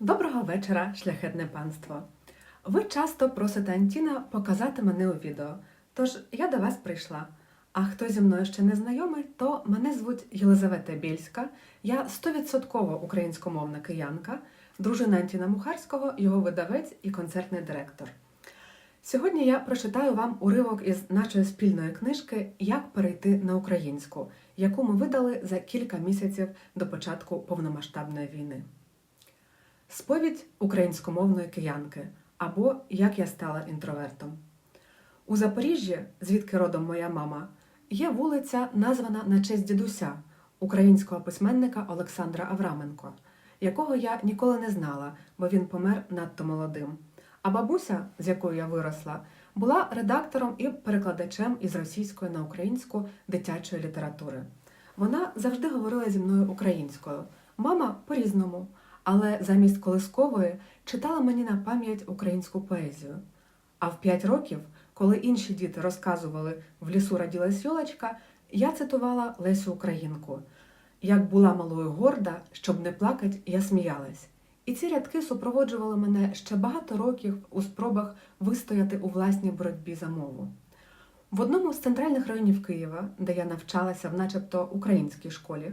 Доброго вечора, шляхетне панство! Ви часто просите Антіна показати мене у відео, тож я до вас прийшла. А хто зі мною ще не знайомий, то мене звуть Єлизавета Більська, я 100% українськомовна киянка, дружина Антіна Мухарського, його видавець і концертний директор. Сьогодні я прочитаю вам уривок із нашої спільної книжки Як перейти на українську, яку ми видали за кілька місяців до початку повномасштабної війни. Сповідь українськомовної киянки або Як я стала інтровертом. У Запоріжжі, звідки родом моя мама, є вулиця, названа на честь дідуся, українського письменника Олександра Авраменко, якого я ніколи не знала, бо він помер надто молодим. А бабуся, з якою я виросла, була редактором і перекладачем із російської на українську дитячої літератури. Вона завжди говорила зі мною українською, мама по-різному, але замість колискової читала мені на пам'ять українську поезію. А в п'ять років, коли інші діти розказували в лісу раділась йолочка, я цитувала Лесю Українку. Як була малою горда, щоб не плакать, я сміялась. І ці рядки супроводжували мене ще багато років у спробах вистояти у власній боротьбі за мову. В одному з центральних районів Києва, де я навчалася в начебто українській школі,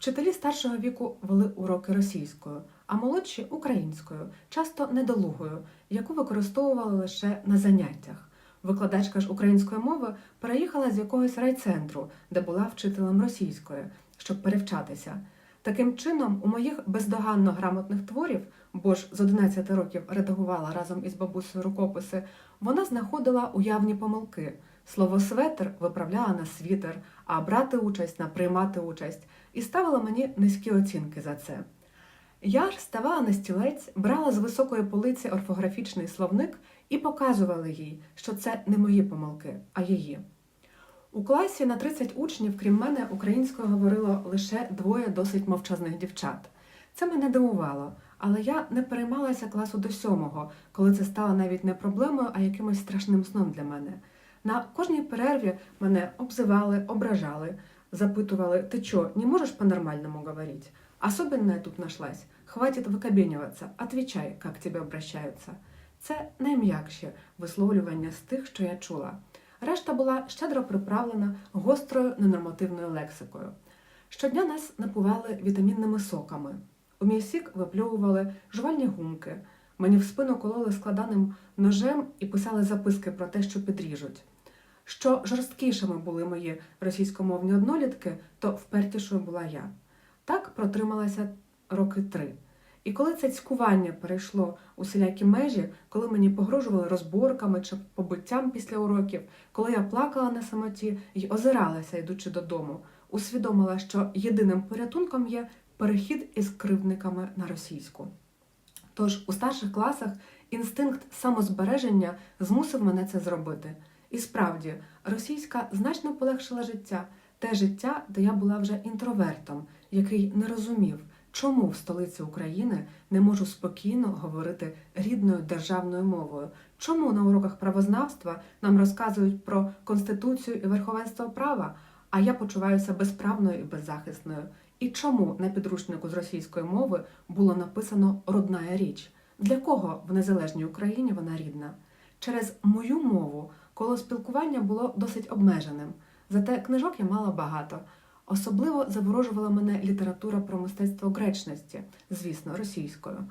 вчителі старшого віку вели уроки російською, а молодші українською, часто недолугою, яку використовували лише на заняттях. Викладачка ж української мови переїхала з якогось райцентру, де була вчителем російської, щоб перевчатися. Таким чином, у моїх бездоганно грамотних творів, бо ж з 11 років редагувала разом із бабусею рукописи, вона знаходила уявні помилки. Слово светр виправляла на світер, а брати участь на приймати участь, і ставила мені низькі оцінки за це. Я ж ставала на стілець, брала з високої полиці орфографічний словник і показувала їй, що це не мої помилки, а її. У класі на 30 учнів, крім мене, українською говорило лише двоє досить мовчазних дівчат. Це мене дивувало, але я не переймалася класу до сьомого, коли це стало навіть не проблемою, а якимось страшним сном для мене. На кожній перерві мене обзивали, ображали, запитували, ти чо, не можеш по-нормальному говорить? Особенная тут нашлась. Хватит викабенюватися, отвечай, як тебе обращаються. Це найм'якші висловлювання з тих, що я чула. Решта була щедро приправлена гострою ненормативною лексикою. Щодня нас напували вітамінними соками. У мій сік випльовували жувальні гумки. Мені в спину кололи складаним ножем і писали записки про те, що підріжуть. Що жорсткішими були мої російськомовні однолітки, то впертішою була я. Так протрималася роки три. І коли це цькування перейшло у всілякі межі, коли мені погрожували розборками чи побиттям після уроків, коли я плакала на самоті і озиралася, йдучи додому, усвідомила, що єдиним порятунком є перехід із кривдниками на російську. Тож у старших класах інстинкт самозбереження змусив мене це зробити. І справді, російська значно полегшила життя, те життя, де я була вже інтровертом, який не розумів, чому в столиці України не можу спокійно говорити рідною державною мовою, чому на уроках правознавства нам розказують про конституцію і верховенство права, а я почуваюся безправною і беззахисною. І чому на підручнику з російської мови було написано родна річ? Для кого в незалежній Україні вона рідна? Через мою мову коло спілкування було досить обмеженим. Зате книжок я мала багато. Особливо заворожувала мене література про мистецтво гречності, звісно, російською.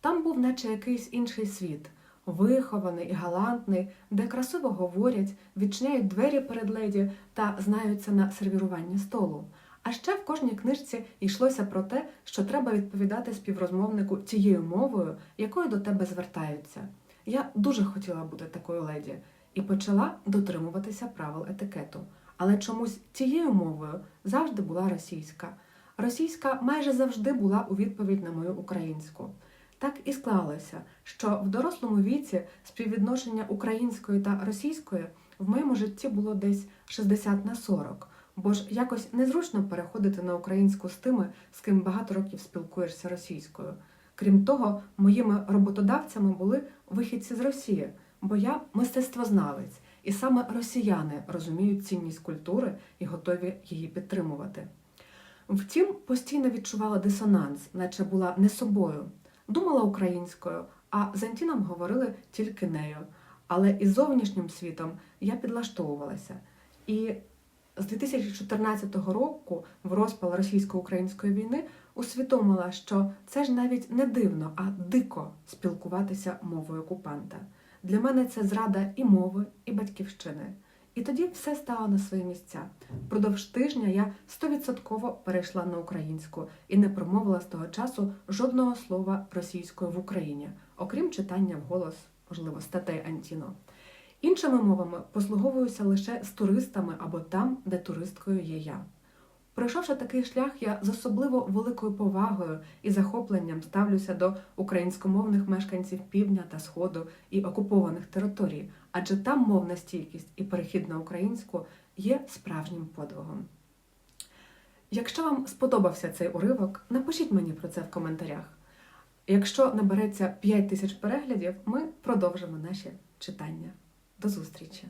Там був, наче якийсь інший світ, вихований і галантний, де красиво говорять, відчиняють двері перед леді та знаються на сервіруванні столу. А ще в кожній книжці йшлося про те, що треба відповідати співрозмовнику тією мовою, якою до тебе звертаються. Я дуже хотіла бути такою леді і почала дотримуватися правил етикету. Але чомусь цією мовою завжди була російська. Російська майже завжди була у відповідь на мою українську. Так і склалося, що в дорослому віці співвідношення української та російської в моєму житті було десь 60 на 40, бо ж якось незручно переходити на українську з тими, з ким багато років спілкуєшся російською. Крім того, моїми роботодавцями були вихідці з Росії, бо я мистецтвознавець, і саме росіяни розуміють цінність культури і готові її підтримувати. Втім, постійно відчувала дисонанс, наче була не собою. думала українською, а з Антіном говорили тільки нею. Але із зовнішнім світом я підлаштовувалася. І з 2014 року, в розпал російсько-української війни, усвідомила, що це ж навіть не дивно, а дико спілкуватися мовою окупанта. Для мене це зрада і мови, і батьківщини. І тоді все стало на свої місця. Впродовж тижня я стовідсотково перейшла на українську і не промовила з того часу жодного слова російською в Україні, окрім читання вголос, можливо, статей Антіно. Іншими мовами послуговуюся лише з туристами або там, де туристкою є я. Пройшовши такий шлях, я з особливо великою повагою і захопленням ставлюся до українськомовних мешканців півдня та сходу і окупованих територій, адже там мовна стійкість і перехід на українську є справжнім подвигом. Якщо вам сподобався цей уривок, напишіть мені про це в коментарях. Якщо набереться 5 тисяч переглядів, ми продовжимо наші читання. До зустрічі!